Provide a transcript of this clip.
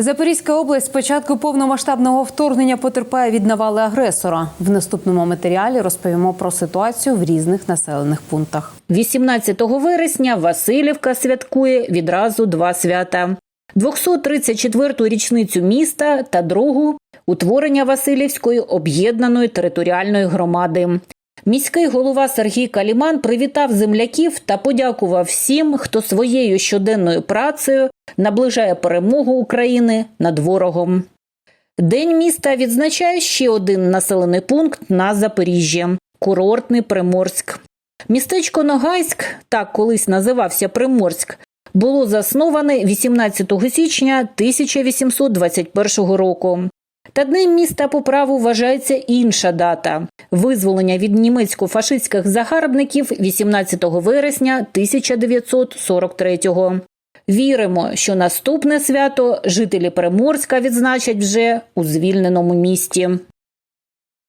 Запорізька область з початку повномасштабного вторгнення потерпає від навали агресора. В наступному матеріалі розповімо про ситуацію в різних населених пунктах. 18 вересня Васильівка святкує відразу два свята: 234-ту річницю міста та другу утворення Васильівської об'єднаної територіальної громади. Міський голова Сергій Каліман привітав земляків та подякував всім, хто своєю щоденною працею наближає перемогу України над ворогом. День міста відзначає ще один населений пункт на Запоріжжі курортний Приморськ. Містечко Ногайськ, так колись називався Приморськ, було засноване 18 січня 1821 року. Та днем міста по праву вважається інша дата визволення від німецько-фашистських загарбників 18 вересня 1943-го. Віримо, що наступне свято жителі Приморська відзначать вже у звільненому місті.